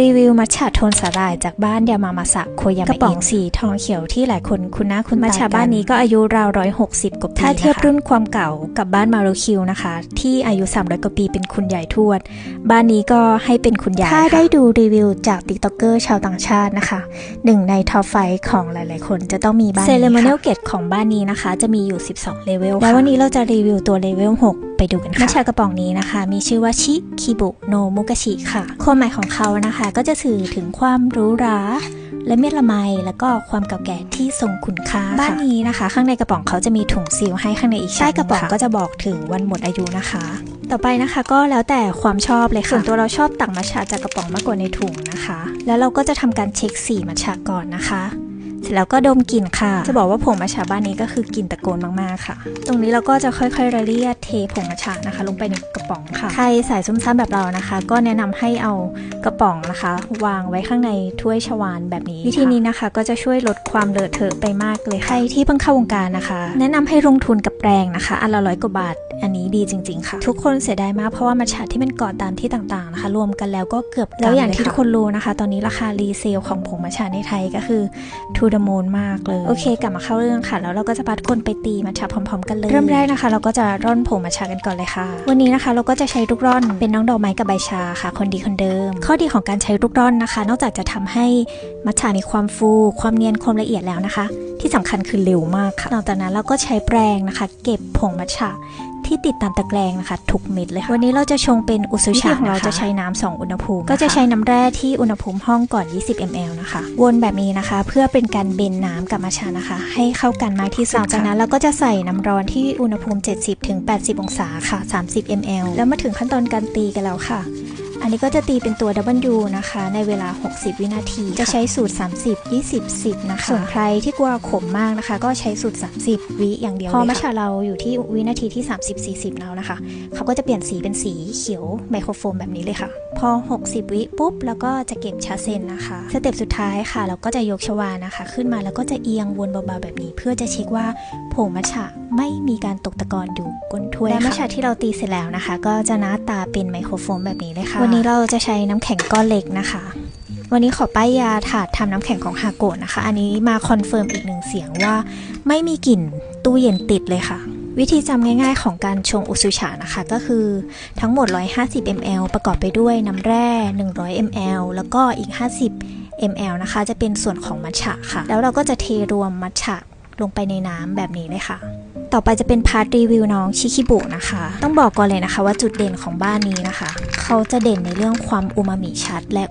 รีวิวมัทฉะโทนสาหร่ายจากบ้านยามามาสะโคยามะกระป๋องสีทองเขียวที่หลายคนคุ้นหน้าคุ้นตามัทฉะบ้านนี้ก็อายุราวร้อยหกสิบกว่าปีถ้าเทียบรุ่นความเก่ากับบ้านมารุคิวนะคะ ที่อายุ300กว่าปีเป็นคุณใหญ่ทวด บ้านนี้ก็ให้เป็นคุณยายถ้าได้ดูรีวิวจากติ๊กต็อกเกอร์ชาวต่างชาตินะคะหนึ่งในท็อปไฟของหลาย ๆ คนจะต้องมีบ้านนี้ค่ะเซเลมเนลเกตของบ้านนี้นะคะ จะมีอยู่ 12เลเวลแล้ววันนี้เราจะรีวิวตัวเลเวล6 ไปดูกันค่ะมัชากระป๋องนี้นะคะ มีชื่อว่าชิคิบุโนมุกะชิค่ะความหมายของเขานะคะ ก็จะสื่อถึงความหรู้ราและเม็ดละไมแล้วก็ความเก่าแก่ที่ทรงคุณค่าบ้านนี้นะคะ ข้างในกระป๋องเขาจะมีถุงซีลให้ข้างในอีกใต้กระป๋องก็จะบอกถึงวันหมดอายุนะคะ ต่อไปนะคะก็แล้วแต่ความชอบเลยค่ะส่วนตัวเราชอบตักมัทฉะจากกระป๋องมากกว่าในถุงนะคะ แล้วเราก็จะทำการเช็คสีมัทฉะก่อนนะคะ เสร็จแล้วก็ดมกลิ่นค่ะ จะบอกว่าผงมัทฉะบ้านนี้ก็คือกลิ่นตะโกนมากๆค่ะ ตรงนี้เราก็จะค่อยๆระเลียดเทผงมัทฉะนะคะ ลงไปในกระป๋องค่ะ ใครสายซุ่มซ่ามแบบเรานะคะ ก็แนะนำให้เอากระป๋องนะคะ วางไว้ข้างในถ้วยชวานแบบนี้ วิธีนี้นะคะ ก็จะช่วยลดความเลอะเทอะไปมากเลยค่ะใครที่เพิ่งเข้าวงการนะคะ แนะนำให้ลงทุนกับแปรงนะคะอันละร้อยกว่าบาท อันนี้ดีจริง ๆ ค่ะ ทุกคนเสียดายมากเพราะว่ามัทฉะที่มันเกาะตามที่ต่างๆนะคะ รวมกันแล้วก็เกือบแล้วอย่างที่ทุกคนรู้นะคะ ตอนนี้ราคารีเซลของผงมัทฉะในไทยก็คือทูดมูนมากเลย โอเค กลับมาเข้าเรื่องค่ะ แล้วเราก็จะพัดคนไปตีมัทฉะพร้อม ๆ กันเลย เริ่มแรกนะคะ เราก็จะร่อนผงมัทฉะกันก่อนเลยค่ะ วันนี้นะคะเราก็จะใช้ลูกร่อนเป็นน้องดอกไม้กับใบชาค่ะ คนดีคนเดิม ข้อดีของการใช้ลูกร่อนนะคะ นอกจากจะทำให้มัทฉะมีความฟู ความเนียนความละเอียดแล้วนะคะ ที่สำคัญคือเร็วมากค่ะนอกจากนั้นเราก็ใช้แปรงนะคะ เก็บผงมัทฉะ ที่ติดตามตะแกรงนะคะทุกเม็ดเลยค่ะวันนี้เราจะชงเป็นอุซุชะของเราจะใช้น้ำ2อุณหภูมิก็จะใช้น้ำแร่ที่อุณหภูมิห้องก่อน 20 ml นะคะ วนแบบนี้นะคะ เพื่อเป็นการเบนน้ำกับมัทฉะนะคะ ให้เข้ากันมากที่สุดหลังจากนั้นเราก็จะใส่น้ำร้อนที่อุณหภูมิ 70ถึง80 องศาค่ะ 30 ml แล้วมาถึงขั้นตอนการตีกันแล้วค่ะ อันนี้ก็จะตีเป็นตัว W นะคะ ในเวลา 60 วินาที จะใช้สูตร 30 20 10 นะคะ ส่วนใครที่กลัวขมมากนะคะ ก็ใช้สูตร 30 วิอย่างเดียวพอมัชชาเราอยู่ที่วินาทีที่ 30 40 แล้วนะคะ เขาก็จะเปลี่ยนสีเป็นสีเขียวไมโครโฟมแบบนี้เลยค่ะ พอ 60 วิปุ๊บ แล้วก็จะเก็บชาเซนนะคะ สเต็ปสุดท้ายค่ะ เราก็จะยกชวานะคะ ขึ้นมาแล้วก็จะเอียงวนเบาๆแบบนี้ เพื่อจะเช็คว่าผงมัชฉะไม่มีการตกตะกอนอยู่ก้นถ้วยและมัชฉะที่เราตีเสร็จแล้วนะคะ ก็จะหน้าตาเป็นไมโครโฟมแบบนี้เลยค่ะ วันนี้เราจะใช้น้ำแข็งก้อนเล็กนะคะวันนี้ขอป้ายยาถาดทำน้ำแข็งของฮาโกะนะคะ อันนี้มาคอนเฟิร์มอีกหนึ่งเสียงว่า ไม่มีกลิ่นตู้เย็นติดเลยค่ะ วิธีจำง่ายๆของการชงอุซุชะนะคะ ก็คือทั้งหมด 150 ml ประกอบไปด้วยน้ำแร่ 100 ml แล้วก็อีก 50 ml นะคะ จะเป็นส่วนของมัทฉะค่ะ แล้วเราก็จะเทรวมมัทฉะลงไปในน้ำแบบนี้เลยค่ะ ต่อไปจะเป็นพาร์ทรีวิวน้องชิคิบุนะคะ ต้องบอกก่อนเลยนะคะว่าจุดเด่นของบ้านนี้นะคะ เขาจะเด่นในเรื่องความอูมามิชัดและ